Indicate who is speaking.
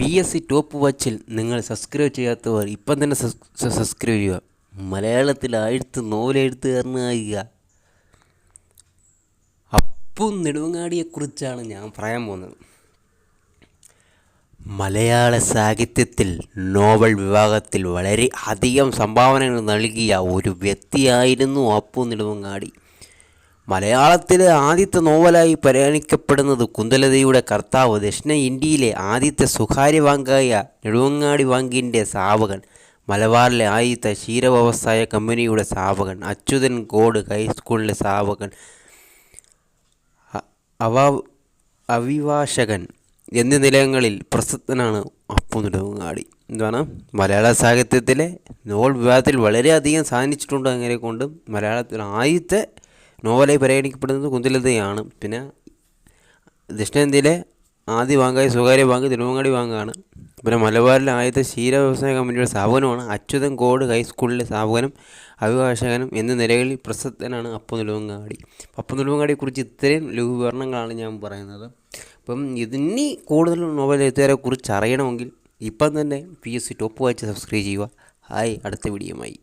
Speaker 1: P S C top വാച്ചിൽ നിങ്ങൾ subscribe ചെയ്യാത്തവർ ഇപ്പം തന്നെ സബ്സ് സബ്സ്ക്രൈബ് ചെയ്യുക. മലയാളത്തിൽ ആഴ്ത്ത് നോവലെഴുത്തുകാരനാകുക അപ്പും നെടുവങ്ങാടിയെക്കുറിച്ചാണ് ഞാൻ പറയാൻ പോകുന്നത്. മലയാള സാഹിത്യത്തിൽ നോവൽ വിഭാഗത്തിൽ വളരെ അധികം സംഭാവനകൾ നൽകിയ ഒരു വ്യക്തിയായിരുന്നു അപ്പു നെടുവങ്ങാടി. മലയാളത്തിലെ ആദ്യത്തെ നോവലായി പരിഗണിക്കപ്പെടുന്നത് കുന്തലതയുടെ കർത്താവ് ദക്ഷിണ ഇന്ത്യയിലെ ആദ്യത്തെ സ്വകാര്യ ബാങ്കായ നെടുവങ്ങാടി ബാങ്കിന്റെ സ്ഥാപകൻ മലബാറിലെ ആദ്യത്തെ ക്ഷീര വ്യവസായ കമ്പനിയുടെ സ്ഥാപകൻ അച്യുതൻ ഗോഡ് ഹൈസ്കൂളിലെ സ്ഥാപകൻ അവ അഭിഭാഷകൻ എന്നീ നിലയങ്ങളിൽ പ്രസക്തനാണ് അപ്പു നെടുവങ്ങാടി. എന്താണ്? മലയാള സാഹിത്യത്തിലെ നോവൽ വിഭാഗത്തിൽ വളരെയധികം സാധിച്ചിട്ടുണ്ട് അങ്ങനെ കൊണ്ട് മലയാളത്തിൽ ആദ്യത്തെ നോവലായി പരിഗണിക്കപ്പെടുന്നത് കുന്തിലതയാണ്. പിന്നെ ദക്ഷിണേന്ത്യയിലെ ആദ്യ ബാങ്കായ സ്വകാര്യ ബാങ്ക് തിരുവങ്ങാടി ബാങ്കാണ്. പിന്നെ മലബാറിലെ ആദ്യത്തെ ക്ഷീര വ്യവസായ കമ്പനിയുടെ സ്ഥാപനമാണ് അച്യുതൻ കോഡ് ഹൈസ്കൂളിലെ സ്ഥാപകനും അഭിഭാഷകനും എന്ന നിലകളിൽ പ്രസക്തനാണ് അപ്പു നിലവങ്ങാടി അപ്പു നിലവങ്ങാടിയെക്കുറിച്ച് ഇത്രയും ലഘുവിവരണങ്ങളാണ് ഞാൻ പറയുന്നത്. അപ്പം ഇതിനി കൂടുതൽ നോവൽ എഴുത്തുകാരെ കുറിച്ച് അറിയണമെങ്കിൽ ഇപ്പം തന്നെ പി എസ് സി ടോപ്പ് വായിച്ച് സബ്സ്ക്രൈബ് ചെയ്യുക. ഹായ് അടുത്ത വീഡിയോയുമായി.